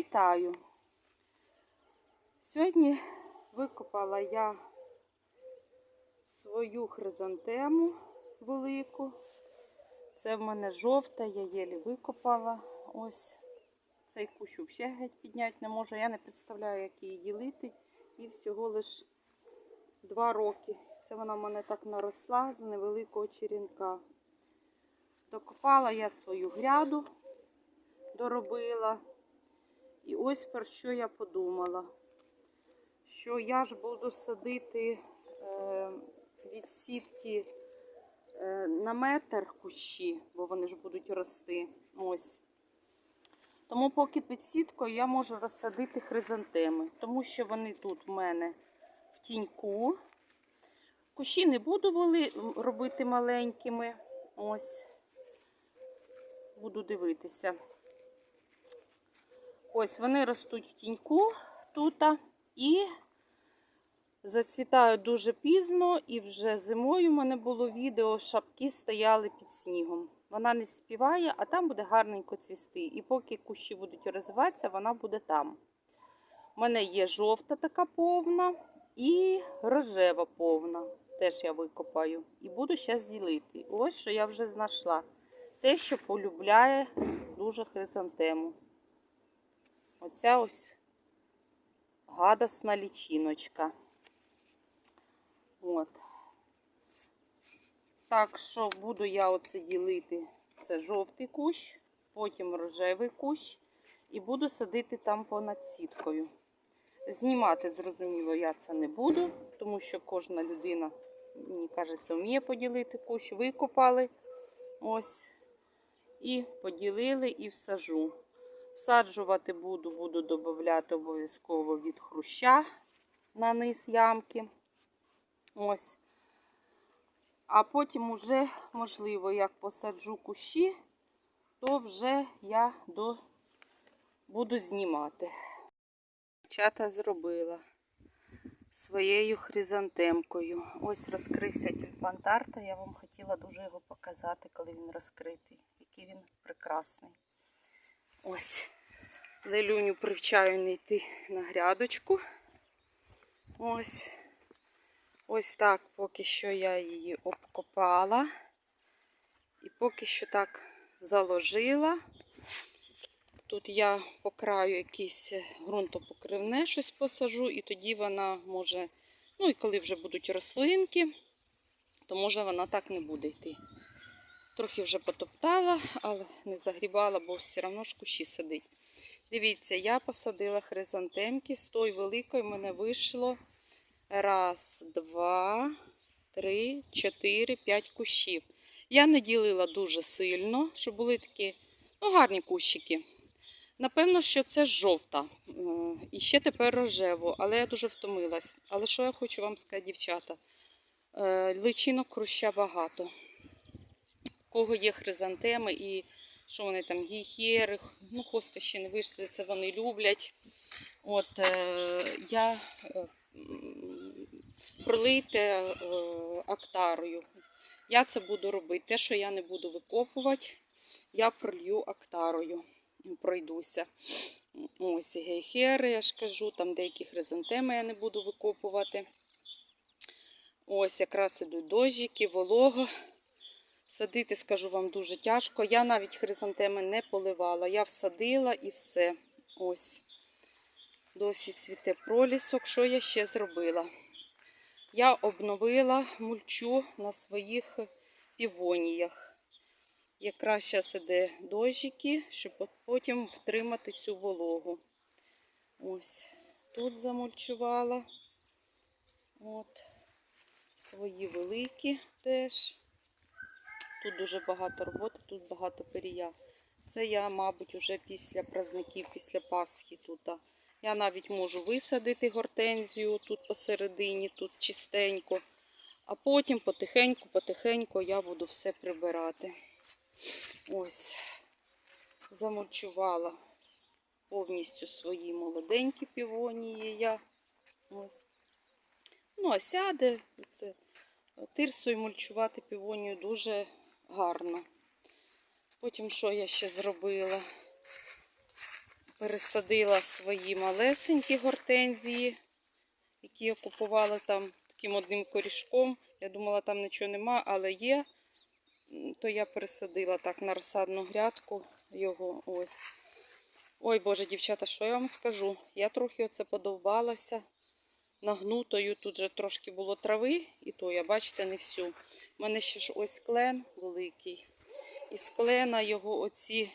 Вітаю! Сьогодні викопала я свою хризантему велику. Це в мене жовта, я єлі викопала. Ось цей кущ взагалі геть підняти не можу. Я не представляю, як її ділити. І всього лиш два роки. Це вона в мене так наросла з невеликого черенка. Докопала я свою гряду, доробила. І ось про що я подумала. Що я ж буду садити е, від сітки е, на метр кущі, бо вони ж будуть рости. Ось. Тому поки під сіткою я можу розсадити хризантеми, тому що вони тут в мене в тіньку. Кущі не буду воли, робити маленькими. Ось. Буду дивитися. Ось вони ростуть в тіньку тут і зацвітають дуже пізно, і вже зимою в мене було відео, шапки стояли під снігом. Вона не співає, а там буде гарненько цвісти. І поки кущі будуть розвиватися, вона буде там. У мене є жовта така повна і рожева повна. Теж я викопаю. І буду зараз ділити. Ось що я вже знайшла. Те, що полюбляє дуже хризантему. Оця ось гадосна лічиночка. От. Так що буду я оце ділити. Це жовтий кущ, потім рожевий кущ. І буду садити там понад сіткою. Знімати, зрозуміло, я це не буду, тому що кожна людина, мені кажеться, вміє поділити кущ. Викопали. Ось. І поділили і всажу. Всаджувати буду, буду додати обов'язково від хруща на низ ямки. Ось. А потім уже, можливо, як посаджу кущі, то вже я до... буду знімати. Чата зробила своєю хризантемкою. Ось розкрився тюльпан. Я вам хотіла дуже його показати, коли він розкритий. Який він прекрасний. Ось. Лелюню привчаю не йти на грядочку. Ось. Ось так поки що я її обкопала. І поки що так заложила. Тут я по краю якийсь ґрунтопокривне щось посажу, і тоді вона може, ну і коли вже будуть рослинки, то може вона так не буде йти. Трохи вже потоптала, але не загрібала, бо все одно ж кущі сидить. Дивіться, я посадила хризантемки. З тої великої мене вийшло раз, два, три, чотири, п'ять кущів. Я не ділила дуже сильно, щоб були такі ну, гарні кущики. Напевно, що це жовта. І ще тепер рожево, але я дуже втомилась. Але що я хочу вам сказати, дівчата? Личинок круща багато. Кого є хризантеми і що вони там гіхєри, ну хости ще не вийшли, це вони люблять. От е, я е, пролийте е, актарою. Я це буду робити. Те, що я не буду викопувати, я пролью актарою. Пройдуся. Ось гейхери, я ж кажу, там деякі хризантеми я не буду викопувати. Ось якраз ідуть дощики, волого. Садити, скажу вам, дуже тяжко. Я навіть хризантеми не поливала. Я всадила і все. Ось. Досі цвіте пролісок. Що я ще зробила? Я обновила мульчу на своїх півоніях. Якраз зараз іде дощики, щоб потім втримати цю вологу. Ось. Тут замульчувала. От. Свої великі теж. Тут дуже багато роботи, тут багато перія. Це я, мабуть, вже після праздників, після Пасхи тут. Я навіть можу висадити гортензію тут посередині, тут чистенько. А потім потихеньку-потихеньку я буду все прибирати. Ось, замульчувала повністю свої молоденькі півонії я. Ось. Ну, а сяде, це тирсою мульчувати півонію дуже гарно. Потім що я ще зробила? пересадила свої малесенькі гортензії, які я купувала там таким одним корішком. Я думала, там нічого нема, але є. То я пересадила так на розсадну грядку його ось. Ой Боже, дівчата, що я вам скажу? Я трохи оце подовбалася нагнутою. Тут же трошки було трави, і то я, бачите, не всю. У мене ще ж ось клен великий. І з клена його оці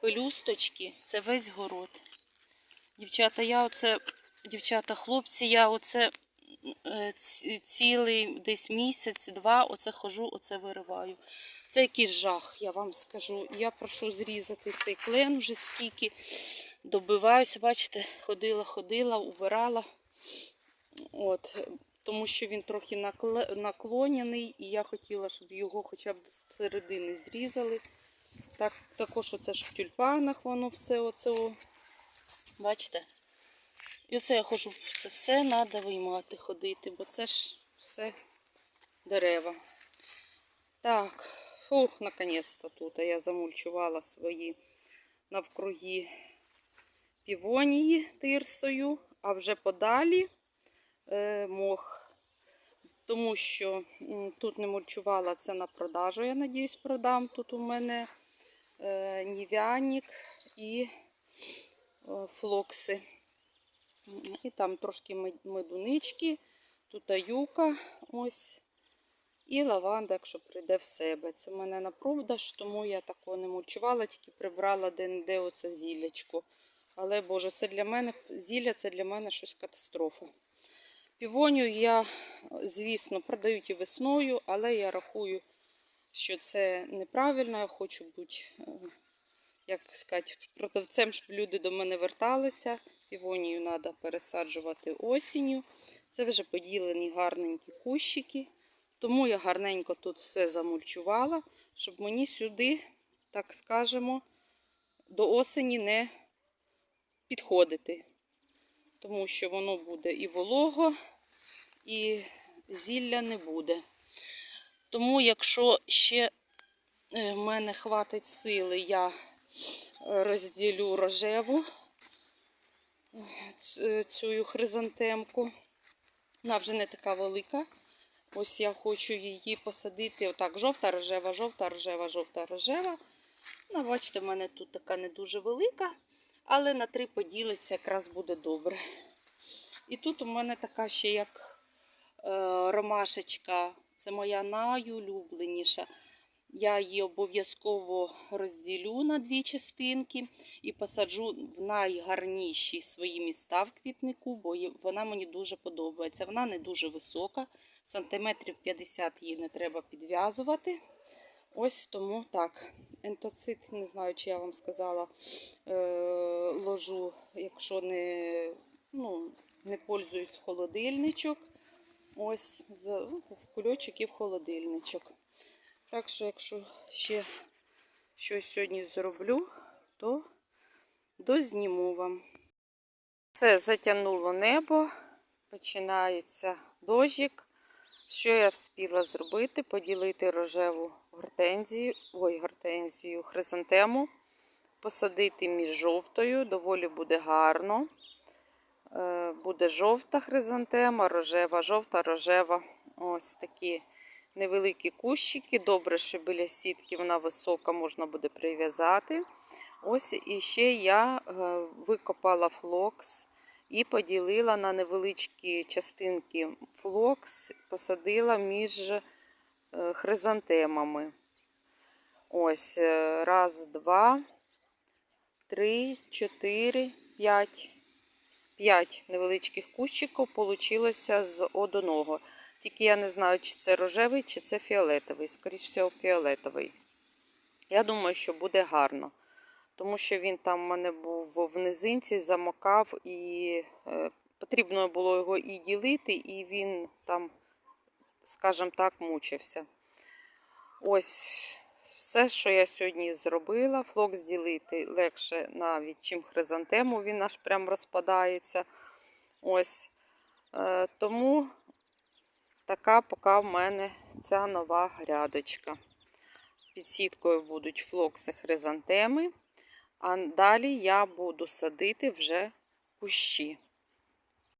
пелюсточки, це весь город. Дівчата, я оце, дівчата, хлопці, я оце е, цілий десь місяць-два оце хожу, оце вириваю. Це якийсь жах, я вам скажу. Я прошу зрізати цей клен вже стільки. Добиваюся, бачите, ходила, ходила, убирала. От, тому що він трохи наклонений, і я хотіла, щоб його хоча б до середини зрізали. Так, також оце ж в тюльпанах воно все оце. Бачите? І оце я ходжу, це все треба виймати, ходити, бо це ж все дерева. Так, ух, наконець-то тут я замульчувала свої навкруги півонії тирсою, а вже подалі мох. Тому що тут не мульчувала це на продажу, я надіюсь, продам. Тут у мене е, нів'яник і е, флокси. І там трошки медунички, тут аюка ось. І лаванда, якщо прийде в себе. Це в мене на продаж, тому я такого не мульчувала, тільки прибрала де-не-де оце зіллячко. Але, Боже, це для мене зілля це для мене щось катастрофа. Півонію я, звісно, продають і весною, але я рахую, що це неправильно. Я хочу бути, е, як сказати, продавцем, щоб люди до мене верталися. Півонію треба пересаджувати осінню. Це вже поділені гарненькі кущики. Тому я гарненько тут все замульчувала, щоб мені сюди, так скажемо, до осені не підходити. Тому що воно буде і волого, і зілля не буде. Тому, якщо ще е, в мене хватить сили, я е, розділю рожеву е, цю хризантемку. Вона вже не така велика. Ось я хочу її посадити. Отак, жовта, рожева, жовта, рожева, жовта, рожева. Ну, бачите, в мене тут така не дуже велика, але на три поділиться якраз буде добре. І тут у мене така ще як е, ромашечка. Це моя найулюбленіша. Я її обов'язково розділю на дві частинки і посаджу в найгарніші свої міста в квітнику, бо вона мені дуже подобається. Вона не дуже висока, сантиметрів 50 її не треба підв'язувати. Ось тому так. Ентоцит, не знаю, чи я вам сказала, е, ложу, якщо не, ну, не пользуюсь холодильничок. Ось ну, в кульочок і в холодильничок. Так що, якщо ще щось сьогодні зроблю, то дозніму вам. Це затягнуло небо, починається дощик. Що я вспіла зробити? Поділити рожеву гортензію, ой, гортензію, хризантему, посадити між жовтою, доволі буде гарно. Е, Буде жовта хризантема, рожева, жовта, рожева. Ось такі невеликі кущики. Добре, що біля сітки вона висока, можна буде прив'язати. Ось і ще я е, викопала флокс і поділила на невеличкі частинки флокс, посадила між хризантемами. Ось, е, раз, два, три, чотири, п'ять. П'ять невеличких кущиків получилося з одного. Тільки я не знаю, чи це рожевий, чи це фіолетовий. Скоріше всього, фіолетовий. Я думаю, що буде гарно. Тому що він там у мене був в низинці, замокав, і е, потрібно було його і ділити, і він там, скажімо так, мучився. Ось все, що я сьогодні зробила. Флокс ділити легше навіть, чим хризантему, він аж прям розпадається. Ось. Е, тому така поки в мене ця нова грядочка. Під сіткою будуть флокси хризантеми. А далі я буду садити вже кущі.